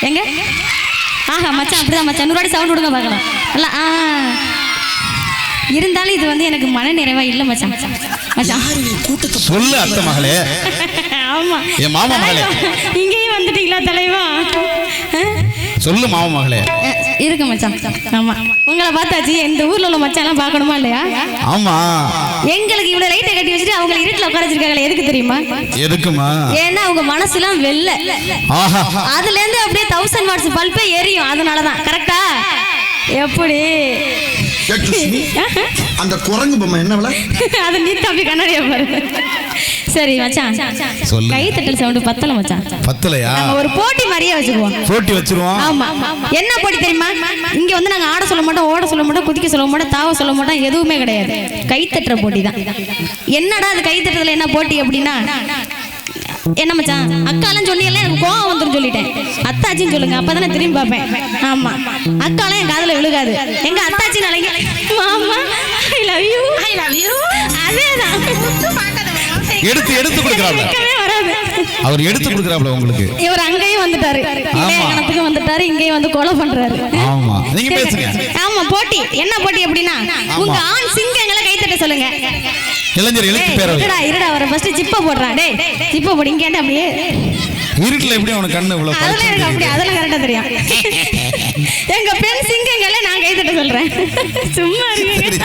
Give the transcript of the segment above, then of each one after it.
எங்க? ஆஹா மச்சான் அப்படிதான் மச்சான். நூறு சவுண்ட் விடுங்க பார்க்கலாம். இல்ல ஆ. இருந்தாலும் இது வந்து எனக்கு மன நிறைவா இல்ல மச்சான். மச்சான். சொல்லு அத்தை மகளே. ஆமா. என் மாமா மகளே. இங்கேயும் வந்துட்டீங்களா தலைவா? சொல்லு மாமா மகளே. இருக்கு மச்சான். ஆமா. உங்களை பார்த்தாச்சு இந்த ஊர்ல உள்ள மச்சான் எல்லாம் பார்க்கணுமா இல்லையா? ஆமா. எங்களுக்கு இவ்வளவு லைட்டை கட்டி வச்சுட்டு அவங்க இருட்டுல உட்கார வச்சிருக்காங்களே எதுக்கு தெரியுமா? எதுக்குமா? ஏன்னா அவங்க மனசுலாம் வெள்ள அதுல இருந்து அப்படியே தௌசண்ட் வாட்ஸ் பல்பே எரியும். அதனாலதான். கரெக்டா எப்படி? அந்த குரங்கு பொம்மை என்ன அது நீ தம்பி கண்ணாடியா பாரு. சரி மச்சான். சொல்லு. கை தட்டல் சவுண்டு பத்தல மச்சான். பத்தலையா? நம்ம ஒரு போட்டி மாதிரியே வச்சுக்குவோம். போட்டி வச்சிருவோம். ஆமா. என்ன போட்டி தெரியுமா? இங்க வந்து நாங்க ஆட சொல்ல மாட்டோம் ஓட சொல்ல மாட்டோம் குதிக்க சொல்ல மாட்டோம் தாவ சொல்ல மாட்டோம் எதுவுமே கிடையாது. கை தட்டுற போட்டி தான். என்னடா அது கை தட்டுறதுல என்ன போட்டி அப்படின்னா? என்ன மச்சான்? அக்காலாம் சொன்னீங்கல்ல எனக்கு கோவம் வந்துரும் சொல்லிட்டேன். அத்தாச்சின்னு சொல்லுங்க அப்பதானே திரும்பி பார்ப்பேன். ஆமா. அக்காலாம் என் காதுல விழுகாது. எங்க அத்தாச்சி நாளைக்கு மாமா I love you I love you அதேதான். எடுத்து எடுத்து வராது. அவர் எடுத்து கொடுக்குறாப்ல உங்களுக்கு. இவர் அங்கேயும் வந்துட்டாரு. இளையகணத்துக்கும் வந்துட்டாரு இங்கேயும் வந்து கொலை பண்றாரு. ஆமா. நீங்க பேசுங்க. ஆமா போட்டி. என்ன போட்டி அப்படின்னா உங்க ஆண் சிங்கங்களை கைத்தட்ட சொல்லுங்க. இளைஞர் எழுத்து பேரவை. இருடா இருடா வர ஃபர்ஸ்ட் ஜிப்ப போடுறான். டேய் ஜிப்ப போடு இங்க ஏன்டா அப்படியே? இருட்டுல எப்படி அவனுக்கு கண்ணு இவ்வளவு அதெல்லாம் எனக்கு அப்படி அதெல்லாம் கரெக்டா தெரியும். எங்க பெண் சிங்கங்களை நான் கைத்தட்ட சொல்றேன். சும்மா சரி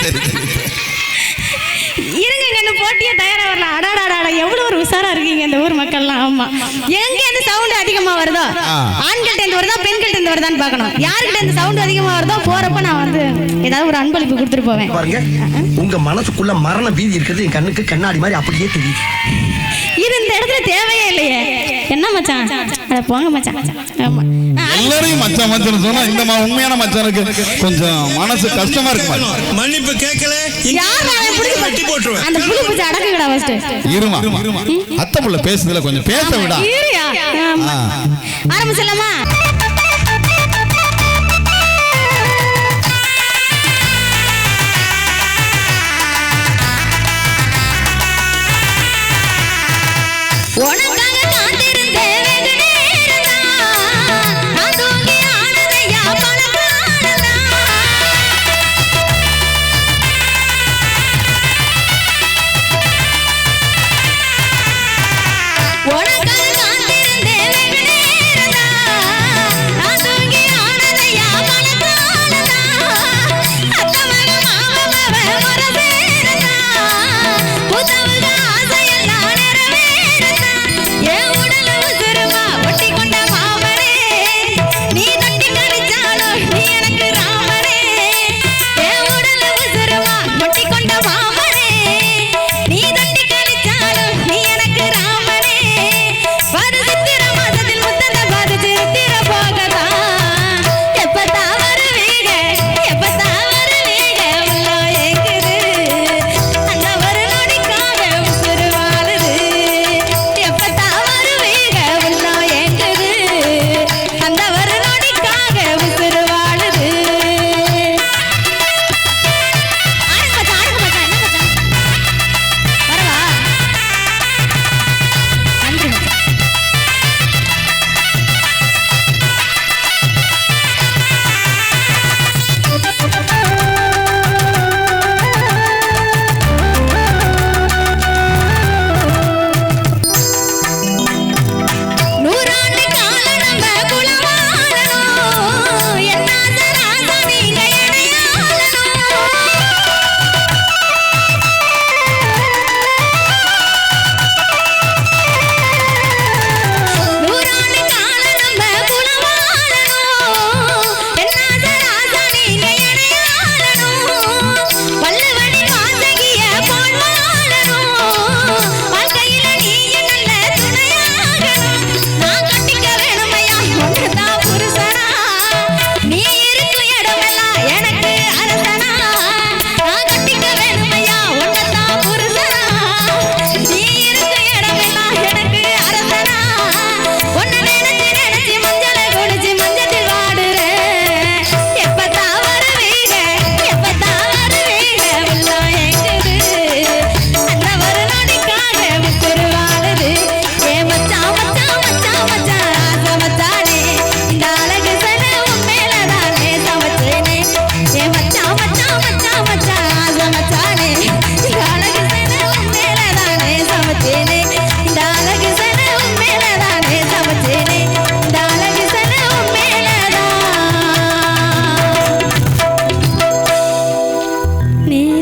இருங்க கண்ணு போட்டியே தயாரா வரலாம். அடாடாடா எவ்வளவு ஒரு உஷாரா இருக்கீங்க இந்த ஊர் மக்கள்லாம். ஆமா. எங்க இருந்து சவுண்ட் அதிகமா வருதோ. ஆண்கள்ட்ட இருந்து வருதா பெண்கள்ட்ட இருந்து வருதான்னு பார்க்கணும். யாருக்கிட்ட இருந்து சவுண்ட் அதிகமா வருதோ போறப்ப நான் வந்து ஏதாவது ஒரு அன்பளிப்பு கொடுத்துட்டு போவேன். பாருங்க உங்க மனசுக்குள்ள மரண பீதி இருக்கிறது என் கண்ணுக்கு கண்ணாடி மாதிரி அப்படியே தெரியுது. இது இந்த இடத்துல தேவையே இல்லையே. என்ன மச்சான்? அட போங்க மச்சான். ஆமா. எல்லாரையும் மச்சான் மச்சான் சொன்னா இந்த மா- உண்மையான மச்சானுக்கு கொஞ்சம் மனசு கஷ்டமா இருக்கு மன்னிப்பு கேட்கல. வெட்டி போட்டுருவேன். அந்த புழு பூச்சி அடக்குங்கடா ஃபர்ஸ்ட் இருமா? அத்தை புள்ள பேசுதுல கொஞ்சம் பேச விடா. இருயா?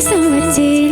समझे